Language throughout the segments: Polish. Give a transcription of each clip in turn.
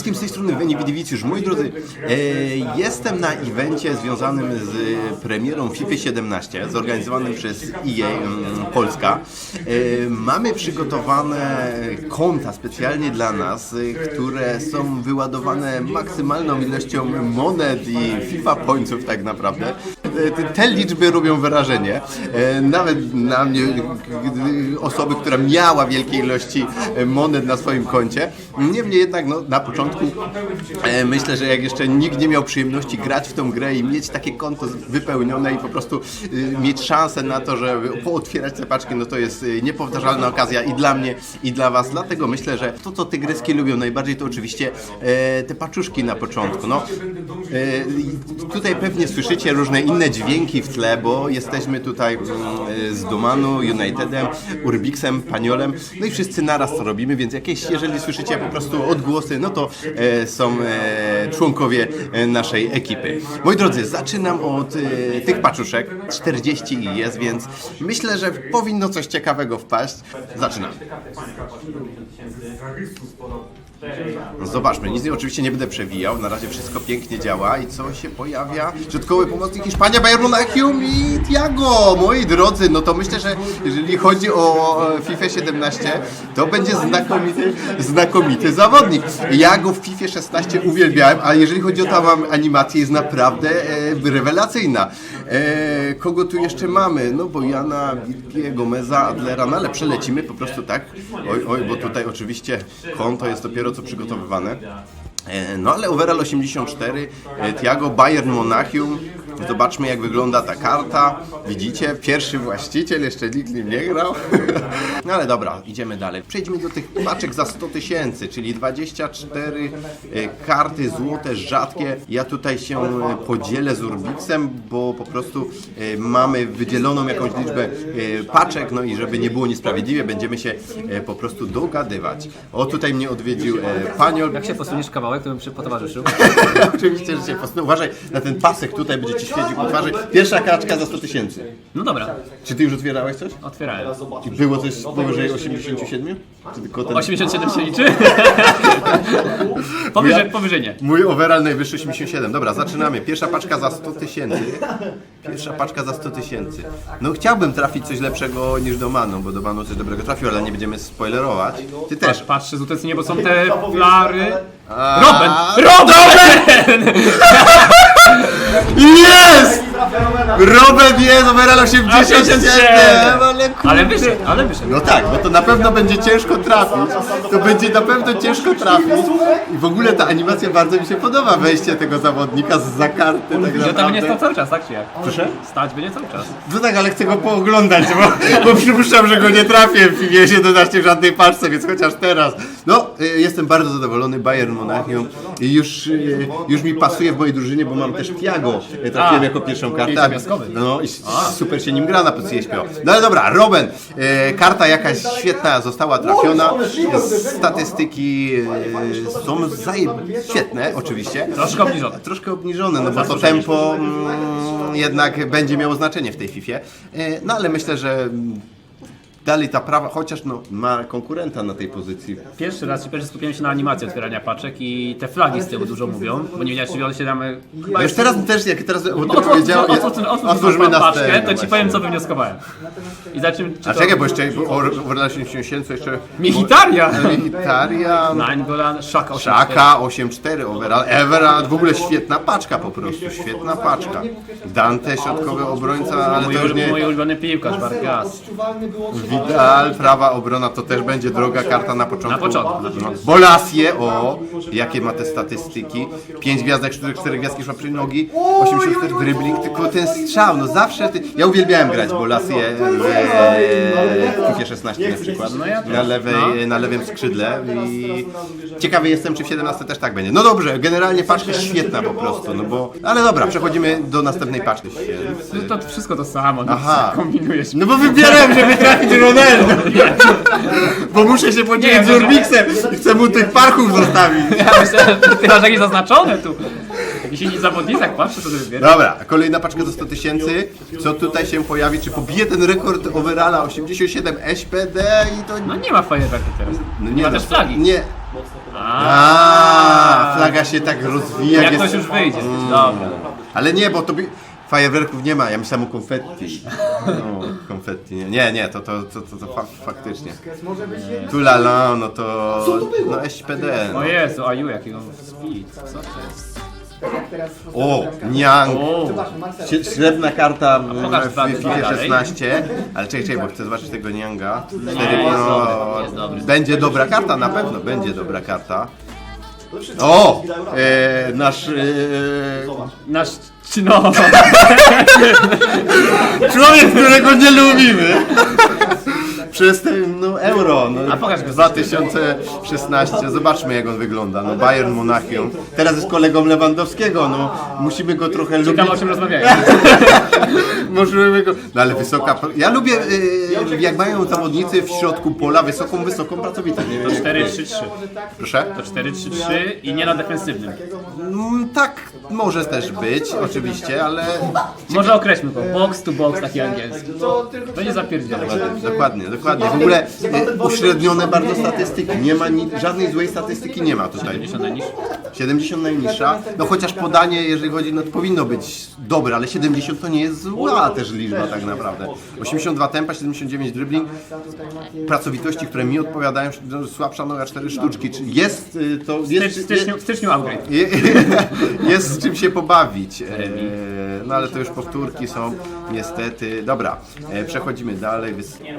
wszystkim, z tej strony Weni Widywicjusz. Moi drodzy, e, jestem na evencie związanym z premierą FIFA 17, zorganizowanym przez EA mm, Polska. E, mamy przygotowane konta specjalnie dla nas, które są wyładowane maksymalną ilością monet i FIFA pońców tak naprawdę. E, te- liczby robią wrażenie. E, Nawet na mnie, osoby, która miała wielkie ilości e, monet na swoim koncie. Niemniej jednak no, na początku myślę, że jak jeszcze nikt nie miał przyjemności grać w tą grę i mieć takie konto wypełnione i po prostu mieć szansę na to, żeby pootwierać te paczki, no to jest niepowtarzalna okazja i dla mnie, i dla Was. Dlatego myślę, że to, co tygryski lubią najbardziej, to oczywiście te paczuszki na początku. No, tutaj pewnie słyszycie różne inne dźwięki w tle, bo jesteśmy tutaj mm, e, z Domanu, Unitedem, Urbixem, Paniolem, no i wszyscy naraz to robimy, więc jakieś, jeżeli słyszycie po prostu odgłosy, no to e, są e, członkowie e, naszej ekipy. Moi drodzy, zaczynam od tych paczuszek, 40 i jest, więc myślę, że powinno coś ciekawego wpaść. Zaczynam. No Zobaczmy, nic oczywiście nie będę przewijał, na razie wszystko pięknie działa i co się pojawia? Środkowy pomocnik Hiszpania, Bayern Monachium i Tiago! Moi drodzy, no to myślę, że jeżeli chodzi o FIFA 17, to będzie znakomity, znakomity zawodnik. Ja go w FIFA 16 uwielbiałem, a jeżeli chodzi o tą animację, jest naprawdę e, rewelacyjna. E, kogo tu jeszcze mamy? No bo Jana, Witkie, Gomeza, Adlera, no ale przelecimy po prostu tak. Oj, oj, bo tutaj oczywiście konto jest dopiero co przygotowywane. E, No ale overall 84, e, Thiago Bayern Monachium. Zobaczmy jak wygląda ta karta. Widzicie, pierwszy właściciel, jeszcze nikt nim nie grał. No ale dobra, idziemy dalej. Przejdźmy do tych paczek za 100 tysięcy, czyli 24 e, karty złote, rzadkie. Ja tutaj się e, podzielę z Urbixem, bo po prostu e, mamy wydzieloną jakąś liczbę paczek, no i żeby nie było niesprawiedliwie, będziemy się po prostu dogadywać. O, tutaj mnie odwiedził Paniol. Jak się posuniesz kawałek, to bym przy potowarzyszył. Oczywiście, że się posunął. Uważaj na ten pasek, tutaj będzie ci świecił po twarzy. Pierwsza kaczka za 100 tysięcy. No dobra, Czy ty już otwierałeś coś? otwierałem. I było coś powyżej 87? Czy tylko ten... 87 się liczy? powyżej, powyżej nie. Mój overall najwyższy 87. Dobra, zaczynamy. Pierwsza paczka za 100 tysięcy. Pierwsza paczka za 100 tysięcy. No chciałbym trafić coś lepszego niż do Manu, bo do Manu coś dobrego trafił, ale nie będziemy spoilerować. Ty Patrz, też. patrzę zupełnie, bo są te flary. A- Robin! Robin! Robert jest, overall 87! 87. Ale kurde. Ale wyszedł, ale wyszedł. No tak, bo to na pewno będzie ciężko trafić. To będzie na pewno ciężko trafić. I w ogóle ta animacja bardzo mi się podoba, wejście tego zawodnika z za karty. Tak Że tam naprawdę. stał cały czas, tak czy jak? Proszę? Stać będzie cały czas. No tak, ale chcę go pooglądać, bo, bo przypuszczam, że go nie trafię w FIFA 17 w żadnej paczce, więc chociaż teraz. No, y, jestem bardzo zadowolony, Bayern Monachium. I już, y, już mi pasuje w mojej drużynie, bo mam też Tiago. Trafiłem A, jako pierwszą kartę. pięciopiaskowy. No i super się nim gra na pozycji śpiewa. No ale dobra, Robin, y, karta jakaś świetna została trafiona. Statystyki y, są zaje... świetne, oczywiście. Troszkę obniżone. Troszkę obniżone, no bo to tempo mm, jednak będzie miało znaczenie w tej FIFA. E, No ale myślę, że mm, dalej ta prawa, chociaż no, ma konkurenta na tej pozycji. Pierwszy raz, pierwszy skupiłem się na animacji otwierania paczek i te flagi z tyłu dużo mówią, bo nie wiedziałem, czy one się tam... Chyba już teraz też, jak teraz o tym Otwórz, powiedział, otwórz, otwórz, otwórz otwórzmy na paczkę, to ci powiem, co wywnioskowałem. I zobaczymy, czy A to... czekaj, bo jeszcze o o relacji 87 co jeszcze... Michitaria! Militaria, Nainggolan, Szaka 8 Szaka 8-4 overall, Everard, w ogóle świetna paczka po prostu, świetna paczka. Dante, środkowy obrońca, ale to już nie... mój ulubiony piłkarz, Vargas. Widal, prawa obrona to też będzie droga karta na początku. Na początku, No. O, jakie ma te statystyki. 5 gwiazdek, 4, 4 gwiazdki szłapy nogi, 84 dribbling, tylko ten strzał, no zawsze ty... Ja uwielbiałem grać Bolasie w FIFA 16 na przykład, No na, lewej, na lewym skrzydle i ciekawy jestem, czy w 17 też tak będzie. No dobrze, generalnie paczka świetna po prostu, no bo... Ale dobra, przechodzimy do następnej paczki. No to wszystko to samo, no, Aha. kombinujesz. No bo wybieram, żeby trafić Ronaldo. Bo muszę się podzielić z no, Urbixem i chcę mu tych parków zostawić. Ja myślałem, że ty masz jakieś zaznaczone tu. Jakiś inni zawodnik, tak patrzę, co ty wybierasz. Dobra, kolejna paczka za 100 tysięcy. Co tutaj się pojawi? Czy pobije ten rekord overalla 87 SPD i to... No nie ma fajerwerku teraz. No nie ma no, też flagi. Nie. A, flaga się tak rozwija. Jak jest- ktoś już wyjdzie. Dobra. Ale nie, bo to by... fajerwerków nie ma, ja myślałem o konfetti. No, konfetti, nie, nie, nie to, to, to, to, to fa faktycznie. Tu la la, no to... No SPD. No. O Jezu, Aju, jakiego speed. Co to jest? O, Niang. Sie- Średna karta w, pokaż w FIFA dwa dalej. 16, ale czekaj, czekaj, bo chcę zobaczyć tego Nianga. Cztery, jest no, dobry, jest dobry. Będzie dobra karta, na pewno będzie dobra karta. O! E, nasz e, nasz... No, człowiek, którego nie lubimy. Przez ten no, euro, no, A pokaż go. 2016, zobaczmy jak on wygląda, no Bayern Monachium. Teraz jest kolegą Lewandowskiego, no musimy go trochę lubić. ciekawe o czym rozmawiają. Możemy go. No ale wysoka. Ja lubię, y, jak mają zawodnicy w środku pola wysoką, wysoką pracowitą. To 4-3-3. Proszę? To 4-3-3 i nie na defensywnym. Mm, tak, może też być, oczywiście, ale. Może określmy go. Box to box, taki angielski. To nie zapierdzielę. Dokładnie, dokładnie. W ogóle y, uśrednione bardzo statystyki. Nie ma ni- żadnej złej statystyki nie ma tutaj. 50 najniższy. 70 najniższa. No chociaż podanie, jeżeli chodzi, no to powinno być dobre, ale 70 to nie jest zła też liczba tak naprawdę. 82 tempa, 79 dribbling. Pracowitości w premii odpowiadają no, słabsza noga 4 sztuczki. Czy jest y, to W jest, styczniu, w styczniu upgrade. je- jest z czym się pobawić. E, No ale to już powtórki są niestety. Dobra, e, przechodzimy dalej.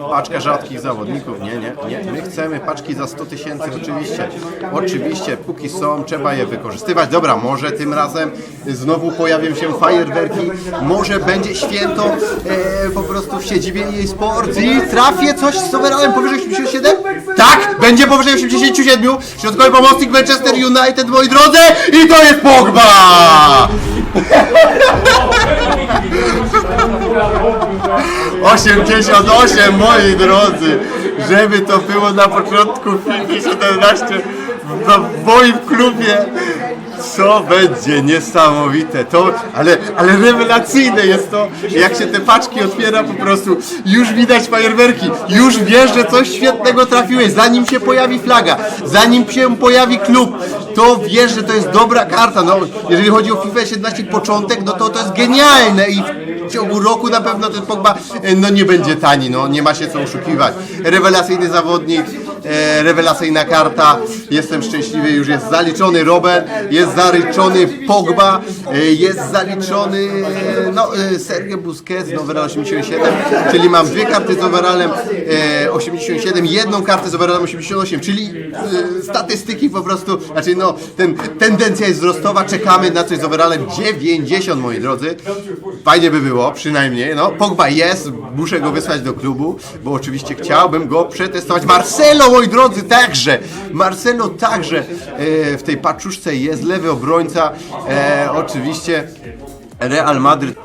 Paczka rzadkich zawodników. Nie, nie, nie. My chcemy paczki za 100 tysięcy oczywiście. Oczywiście, póki są, trzeba je wykorzystywać. Dobra, może tym razem znowu pojawią się fajerwerki. Może będzie święto e, po prostu w siedzibie jej sport i trafię coś z overallem powyżej 87? Tak, będzie powyżej 87. Środkowy pomocnik Manchester United, moi drodzy, i to jest Pogba! 88, moi drodzy, żeby to było na początku FIFA 17 w moim klubie. Co będzie niesamowite, to, ale, ale rewelacyjne jest to, jak się te paczki otwiera po prostu, już widać fajerwerki, już wiesz, że coś świetnego trafiłeś, zanim się pojawi flaga, zanim się pojawi klub, to wiesz, że to jest dobra karta, no, jeżeli chodzi o FIFA 17 początek, no to to jest genialne i w ciągu roku na pewno ten Pogba e, no nie będzie tani, no nie ma się co oszukiwać. Rewelacyjny zawodnik, e, rewelacyjna karta, jestem szczęśliwy, już jest zaliczony Robert, jest zaliczony Pogba, e, jest zaliczony no, e, Sergio Busquets z overall 87, czyli mam dwie karty z overallem e, 87, jedną kartę z overallem 88, czyli e, statystyki po prostu, znaczy no, ten, tendencja jest wzrostowa, czekamy na coś z overallem 90, moi drodzy. Fajnie by było, przynajmniej, no, Pogba jest, muszę go wysłać do klubu, bo oczywiście chciałbym go przetestować. Marcelo, moi drodzy, także, Marcelo także e, w tej paczuszce jest, lewy obrońca, e, oczywiście Real Madryt.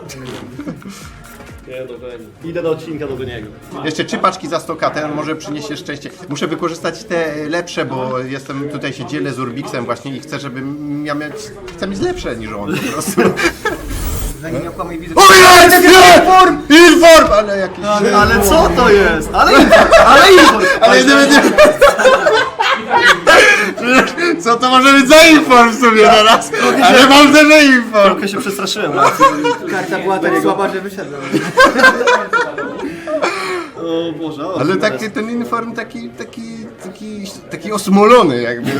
Idę do odcinka do niego. Jeszcze trzy paczki za 100 ten może przyniesie szczęście. Muszę wykorzystać te lepsze, bo jestem tutaj się dzielę z Urbixem właśnie i chcę, żeby ja mieć, chcę mieć lepsze niż on po prostu. O jest! Inform! Inform! Ale jakiś... Ale co to jest? Ale info, ale info. Ale nie będzie... Co to może być za inform w sumie teraz? Ale mam że inform! Trochę się przestraszyłem. Karta była tak słaba, że wyszedłem. O Boże, o, Ale taki, ten inform taki, taki, taki, taki osmolony jakby,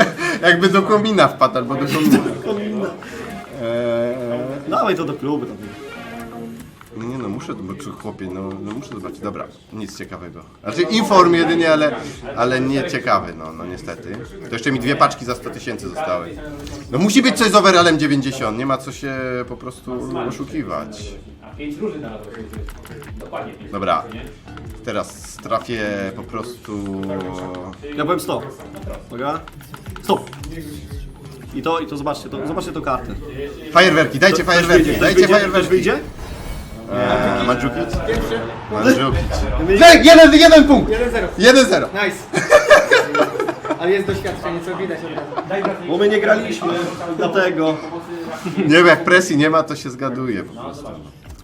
jakby do komina wpadł albo do komina. Eee, Dawaj to do klubu. Tam. No, muszę, bo czy chłopie, no, no muszę zobaczyć. Dobra, nic ciekawego. Znaczy inform jedynie, ale, ale nie ciekawy, no, no niestety. To jeszcze mi dwie paczki za 100 tysięcy zostały. No musi być coś z overallem 90, nie ma co się po prostu oszukiwać. Dobra, teraz trafię po prostu... Ja byłem 100. Uwaga. Stop. I to, i to zobaczcie, to, zobaczcie tą kartę. Fajerwerki, dajcie Ktoś fajerwerki, dajcie Ktoś wyjdzie? Ktoś fajerwerki. wyjdzie? Eee, Mandzukic? Mandzukic. Wyjdzie? Tak, jeden, jeden punkt! 1-0. 1-0. Nice. Ale jest doświadczenie, co widać od razu. Bo my nie graliśmy, dlatego. Nie wiem, jak presji nie ma, to się zgaduje po prostu.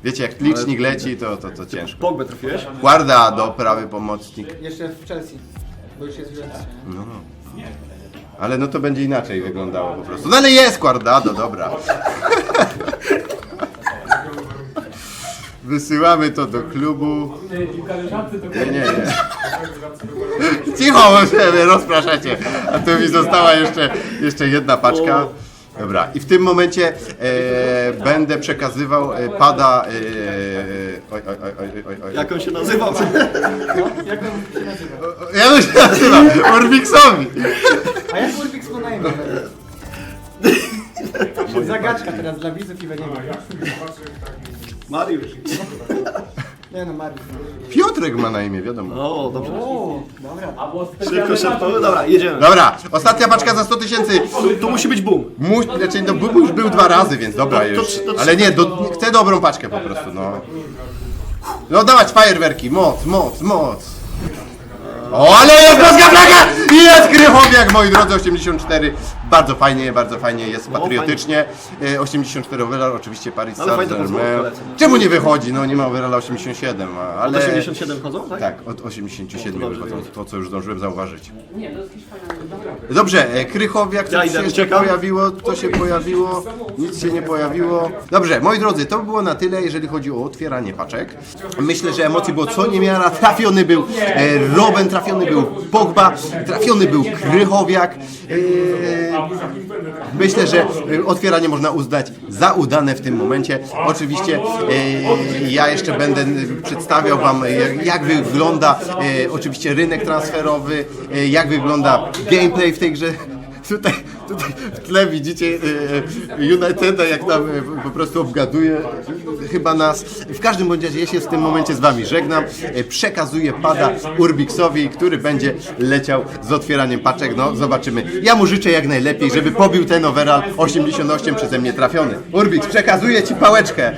Wiecie, jak licznik leci, to, to, to ciężko. Pogbę trafiłeś? Guarda do prawy pomocnik. Jeszcze w Chelsea, bo już jest w Chelsea. No, Ale no to będzie inaczej wyglądało po prostu. No ale jest Guardado, dobra. Wysyłamy to do klubu. Nie, nie, nie. Cicho, bo się rozpraszacie. A tu mi została jeszcze, jeszcze jedna paczka. Dobra, i w tym momencie e, będę przekazywał e, pada. E, oj, oj, oj, oj, oj, oj. Jak on się nazywa? Ja to się nazywa Orbixowi. A jak Urbix ma na imię? Zagadka teraz dla widzów i we nie Mariusz. Nie no, Mariusz. Piotrek ma na imię, wiadomo. O, dobrze. O, dobra. Szybko, szybko. Dobra, jedziemy. Dobra, ostatnia paczka za 100 tysięcy. Tu, tu musi być boom. Mu, znaczy, no, był już był dwa razy, więc dobra To- to- już. to- Ale nie, do, chcę dobrą paczkę po prostu, no. No dawać fajerwerki, moc, moc, moc. O, ale jest polska flaga! I jest Krychowiak, moi drodzy, 84. Bardzo fajnie, bardzo fajnie, jest patriotycznie. E, 84 overall, oczywiście Paris Ale fajne Saint-Germain. polecam. Czemu nie wychodzi? No nie ma overalla 87, a- Od ale... 87 chodzą, tak? Tak, od 87 dobrze wychodzą, wiedzieć. to co już zdążyłem zauważyć. Dobrze, e, Krychowiak, Ja coś idę, się jeszcze uciekam. pojawiło, to się pojawiło, nic się nie pojawiło. Dobrze, moi drodzy, to było na tyle, jeżeli chodzi o otwieranie paczek. Myślę, że emocji było co niemiara, trafiony był e, Robben, trafiony był Pogba, trafiony był Krychowiak. E, Myślę, że e, otwieranie można uznać za udane w tym momencie. Oczywiście e, ja jeszcze będę przedstawiał Wam, e, jak- wygląda oczywiście rynek transferowy, jak wygląda gameplay w tej grze. Tutaj, tutaj w tle widzicie e, Uniteda, jak tam e, po prostu obgaduje chyba nas. W każdym bądź razie ja się w tym momencie z Wami żegnam. Przekazuję pada Urbixowi, który będzie leciał z otwieraniem paczek. No, zobaczymy. Ja mu życzę jak najlepiej, żeby pobił ten overall 88 przeze mnie trafiony. Urbix, przekazuję Ci pałeczkę.